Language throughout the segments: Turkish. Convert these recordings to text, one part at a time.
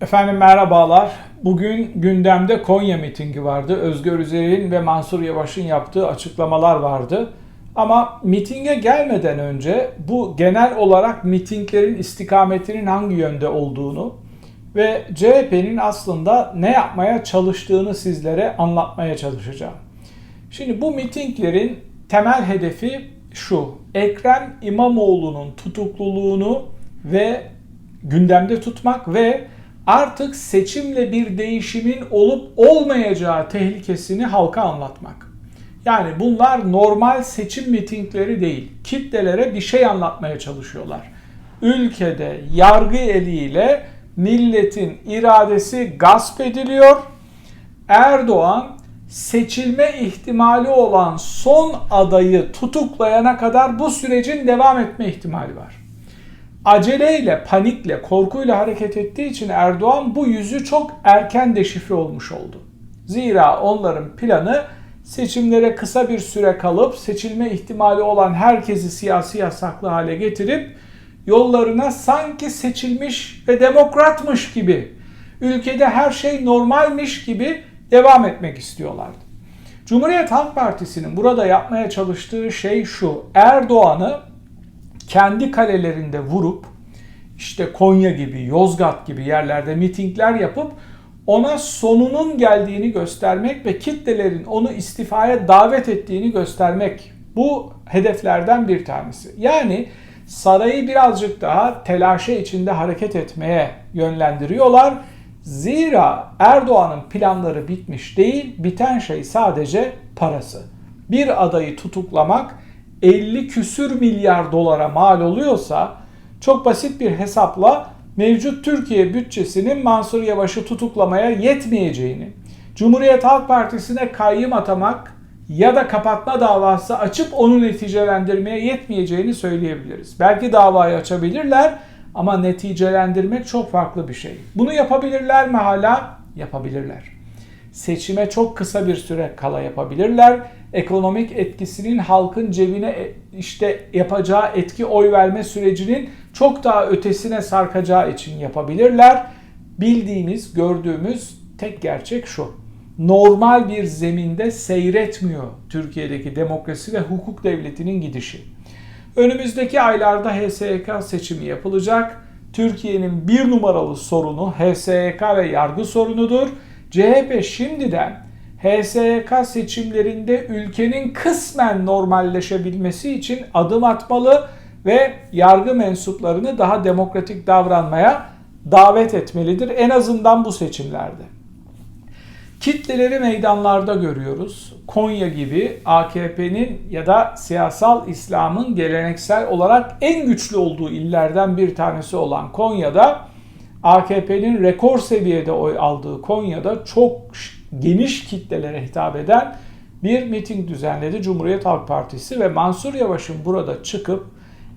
Efendim merhabalar. Bugün gündemde Konya mitingi vardı. Özgür Özel'in ve Mansur Yavaş'ın yaptığı açıklamalar vardı. Ama mitinge gelmeden önce bu genel olarak mitinglerin istikametinin hangi yönde olduğunu ve CHP'nin aslında ne yapmaya çalıştığını sizlere anlatmaya çalışacağım. Şimdi bu mitinglerin temel hedefi şu. Ekrem İmamoğlu'nun tutukluluğunu ve gündemde tutmak ve artık seçimle bir değişimin olup olmayacağı tehlikesini halka anlatmak. Yani bunlar normal seçim mitingleri değil. Kitlelere bir şey anlatmaya çalışıyorlar. Ülkede yargı eliyle milletin iradesi gasp ediliyor. Erdoğan seçilme ihtimali olan son adayı tutuklayana kadar bu sürecin devam etme ihtimali var aceleyle, panikle, korkuyla hareket ettiği için Erdoğan bu yüzü çok erken deşifre olmuş oldu. Zira onların planı seçimlere kısa bir süre kalıp seçilme ihtimali olan herkesi siyasi yasaklı hale getirip yollarına sanki seçilmiş ve demokratmış gibi, ülkede her şey normalmiş gibi devam etmek istiyorlardı. Cumhuriyet Halk Partisi'nin burada yapmaya çalıştığı şey şu. Erdoğan'ı kendi kalelerinde vurup işte Konya gibi, Yozgat gibi yerlerde mitingler yapıp ona sonunun geldiğini göstermek ve kitlelerin onu istifaya davet ettiğini göstermek bu hedeflerden bir tanesi. Yani sarayı birazcık daha telaşe içinde hareket etmeye yönlendiriyorlar. Zira Erdoğan'ın planları bitmiş değil, biten şey sadece parası. Bir adayı tutuklamak 50 küsür milyar dolara mal oluyorsa çok basit bir hesapla mevcut Türkiye bütçesinin Mansur Yavaş'ı tutuklamaya yetmeyeceğini, Cumhuriyet Halk Partisi'ne kayyım atamak ya da kapatma davası açıp onu neticelendirmeye yetmeyeceğini söyleyebiliriz. Belki davayı açabilirler ama neticelendirmek çok farklı bir şey. Bunu yapabilirler mi hala? Yapabilirler. Seçime çok kısa bir süre kala yapabilirler ekonomik etkisinin halkın cebine e, işte yapacağı etki oy verme sürecinin çok daha ötesine sarkacağı için yapabilirler. Bildiğimiz, gördüğümüz tek gerçek şu. Normal bir zeminde seyretmiyor Türkiye'deki demokrasi ve hukuk devletinin gidişi. Önümüzdeki aylarda HSYK seçimi yapılacak. Türkiye'nin bir numaralı sorunu HSYK ve yargı sorunudur. CHP şimdiden HSYK seçimlerinde ülkenin kısmen normalleşebilmesi için adım atmalı ve yargı mensuplarını daha demokratik davranmaya davet etmelidir. En azından bu seçimlerde. Kitleleri meydanlarda görüyoruz. Konya gibi AKP'nin ya da siyasal İslam'ın geleneksel olarak en güçlü olduğu illerden bir tanesi olan Konya'da AKP'nin rekor seviyede oy aldığı Konya'da çok geniş kitlelere hitap eden bir miting düzenledi Cumhuriyet Halk Partisi ve Mansur Yavaş'ın burada çıkıp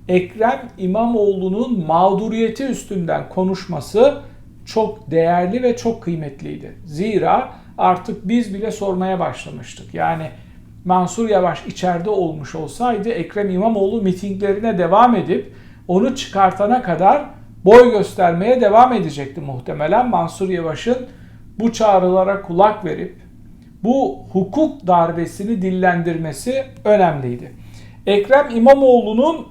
Ekrem İmamoğlu'nun mağduriyeti üstünden konuşması çok değerli ve çok kıymetliydi. Zira artık biz bile sormaya başlamıştık. Yani Mansur Yavaş içeride olmuş olsaydı Ekrem İmamoğlu mitinglerine devam edip onu çıkartana kadar boy göstermeye devam edecekti muhtemelen. Mansur Yavaş'ın bu çağrılara kulak verip bu hukuk darbesini dillendirmesi önemliydi. Ekrem İmamoğlu'nun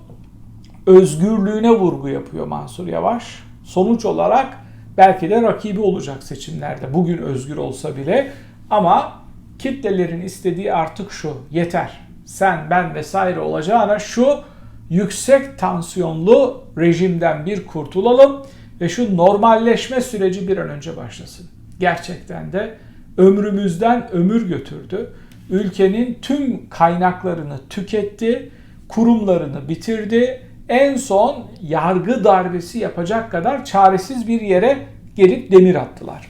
özgürlüğüne vurgu yapıyor Mansur Yavaş. Sonuç olarak belki de rakibi olacak seçimlerde. Bugün özgür olsa bile ama kitlelerin istediği artık şu. Yeter. Sen, ben vesaire olacağına şu yüksek tansiyonlu rejimden bir kurtulalım ve şu normalleşme süreci bir an önce başlasın gerçekten de ömrümüzden ömür götürdü. Ülkenin tüm kaynaklarını tüketti, kurumlarını bitirdi. En son yargı darbesi yapacak kadar çaresiz bir yere gelip demir attılar.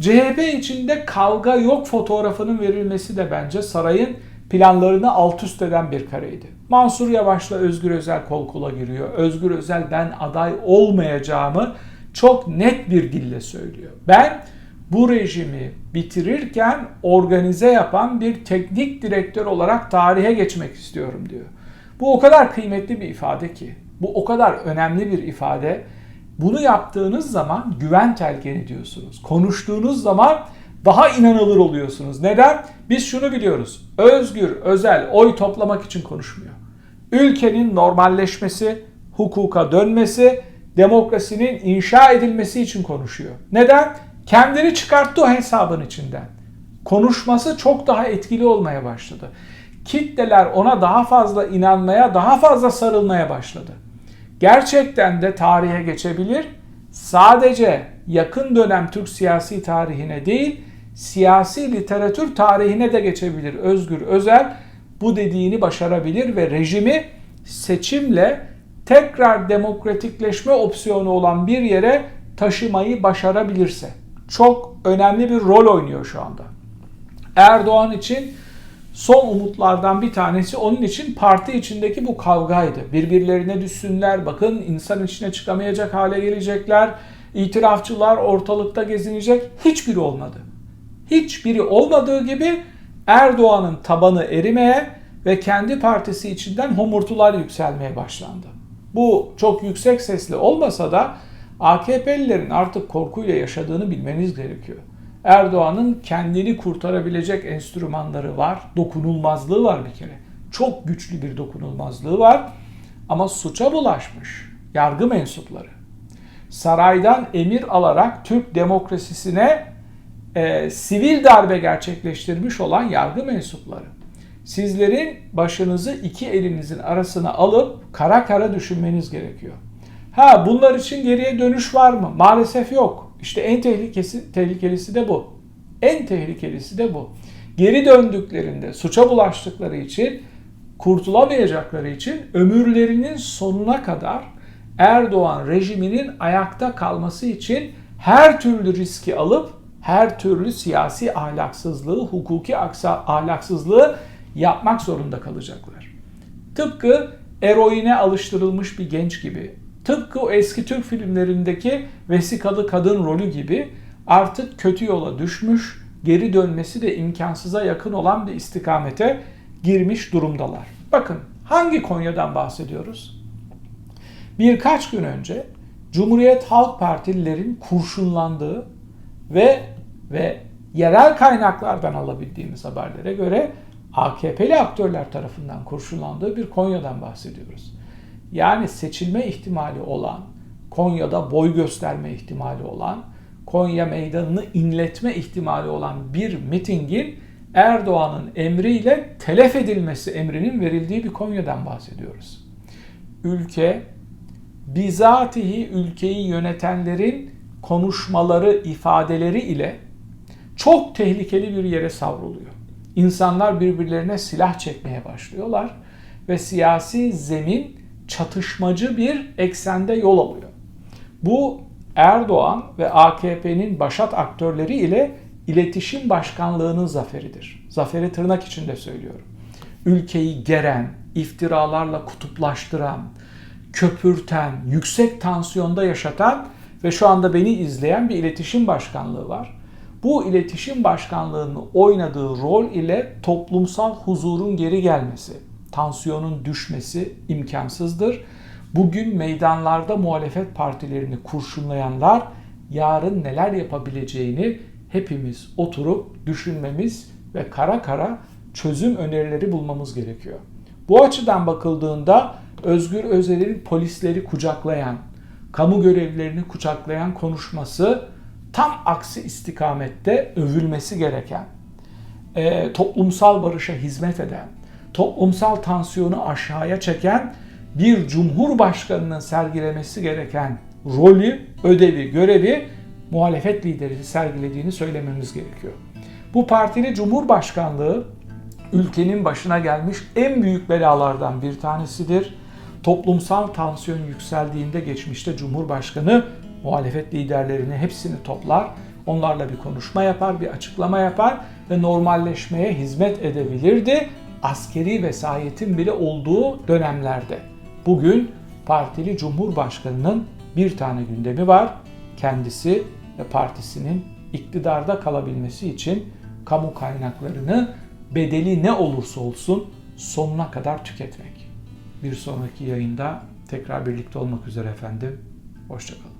CHP içinde kavga yok fotoğrafının verilmesi de bence sarayın planlarını alt üst eden bir kareydi. Mansur Yavaş'la Özgür Özel kol kola giriyor. Özgür Özel ben aday olmayacağımı çok net bir dille söylüyor. Ben bu rejimi bitirirken organize yapan bir teknik direktör olarak tarihe geçmek istiyorum diyor. Bu o kadar kıymetli bir ifade ki, bu o kadar önemli bir ifade. Bunu yaptığınız zaman güven telkin ediyorsunuz. Konuştuğunuz zaman daha inanılır oluyorsunuz. Neden? Biz şunu biliyoruz. Özgür, özel, oy toplamak için konuşmuyor. Ülkenin normalleşmesi, hukuka dönmesi, demokrasinin inşa edilmesi için konuşuyor. Neden? Kendini çıkarttı o hesabın içinden. Konuşması çok daha etkili olmaya başladı. Kitleler ona daha fazla inanmaya, daha fazla sarılmaya başladı. Gerçekten de tarihe geçebilir. Sadece yakın dönem Türk siyasi tarihine değil, siyasi literatür tarihine de geçebilir. Özgür Özel bu dediğini başarabilir ve rejimi seçimle tekrar demokratikleşme opsiyonu olan bir yere taşımayı başarabilirse. Çok önemli bir rol oynuyor şu anda. Erdoğan için son umutlardan bir tanesi onun için parti içindeki bu kavgaydı. Birbirlerine düşsünler, bakın insan içine çıkamayacak hale gelecekler, itirafçılar ortalıkta gezinecek. Hiçbiri olmadı. Hiçbiri olmadığı gibi Erdoğan'ın tabanı erimeye ve kendi partisi içinden homurtular yükselmeye başlandı. Bu çok yüksek sesli olmasa da AKP'lilerin artık korkuyla yaşadığını bilmeniz gerekiyor. Erdoğan'ın kendini kurtarabilecek enstrümanları var. Dokunulmazlığı var bir kere. Çok güçlü bir dokunulmazlığı var. Ama suça bulaşmış yargı mensupları. Saraydan emir alarak Türk demokrasisine e, sivil darbe gerçekleştirmiş olan yargı mensupları. Sizlerin başınızı iki elinizin arasına alıp kara kara düşünmeniz gerekiyor. Ha bunlar için geriye dönüş var mı? Maalesef yok. İşte en tehlikesi, tehlikelisi de bu. En tehlikelisi de bu. Geri döndüklerinde suça bulaştıkları için kurtulamayacakları için ömürlerinin sonuna kadar Erdoğan rejiminin ayakta kalması için her türlü riski alıp her türlü siyasi ahlaksızlığı, hukuki ahlaksızlığı yapmak zorunda kalacaklar. Tıpkı eroine alıştırılmış bir genç gibi, tıpkı o eski Türk filmlerindeki vesikalı kadın rolü gibi artık kötü yola düşmüş, geri dönmesi de imkansıza yakın olan bir istikamete girmiş durumdalar. Bakın hangi Konya'dan bahsediyoruz? Birkaç gün önce Cumhuriyet Halk Partililerin kurşunlandığı ve ve yerel kaynaklardan alabildiğimiz haberlere göre AKP'li aktörler tarafından kurşunlandığı bir Konya'dan bahsediyoruz. Yani seçilme ihtimali olan, Konya'da boy gösterme ihtimali olan, Konya meydanını inletme ihtimali olan bir mitingin Erdoğan'ın emriyle telef edilmesi emrinin verildiği bir Konya'dan bahsediyoruz. Ülke bizatihi ülkeyi yönetenlerin konuşmaları, ifadeleri ile çok tehlikeli bir yere savruluyor. İnsanlar birbirlerine silah çekmeye başlıyorlar ve siyasi zemin çatışmacı bir eksende yol alıyor. Bu Erdoğan ve AKP'nin başat aktörleri ile iletişim başkanlığının zaferidir. Zaferi tırnak içinde söylüyorum. Ülkeyi geren, iftiralarla kutuplaştıran, köpürten, yüksek tansiyonda yaşatan ve şu anda beni izleyen bir iletişim başkanlığı var. Bu iletişim başkanlığının oynadığı rol ile toplumsal huzurun geri gelmesi, tansiyonun düşmesi imkansızdır. Bugün meydanlarda muhalefet partilerini kurşunlayanlar yarın neler yapabileceğini hepimiz oturup düşünmemiz ve kara kara çözüm önerileri bulmamız gerekiyor. Bu açıdan bakıldığında Özgür Özel'in polisleri kucaklayan, kamu görevlilerini kucaklayan konuşması tam aksi istikamette övülmesi gereken, e, toplumsal barışa hizmet eden, toplumsal tansiyonu aşağıya çeken bir cumhurbaşkanının sergilemesi gereken rolü, ödevi, görevi muhalefet lideri sergilediğini söylememiz gerekiyor. Bu partili cumhurbaşkanlığı ülkenin başına gelmiş en büyük belalardan bir tanesidir. Toplumsal tansiyon yükseldiğinde geçmişte Cumhurbaşkanı muhalefet liderlerini hepsini toplar, onlarla bir konuşma yapar, bir açıklama yapar ve normalleşmeye hizmet edebilirdi askeri vesayetin bile olduğu dönemlerde. Bugün partili cumhurbaşkanının bir tane gündemi var. Kendisi ve partisinin iktidarda kalabilmesi için kamu kaynaklarını bedeli ne olursa olsun sonuna kadar tüketmek. Bir sonraki yayında tekrar birlikte olmak üzere efendim. Hoşçakalın.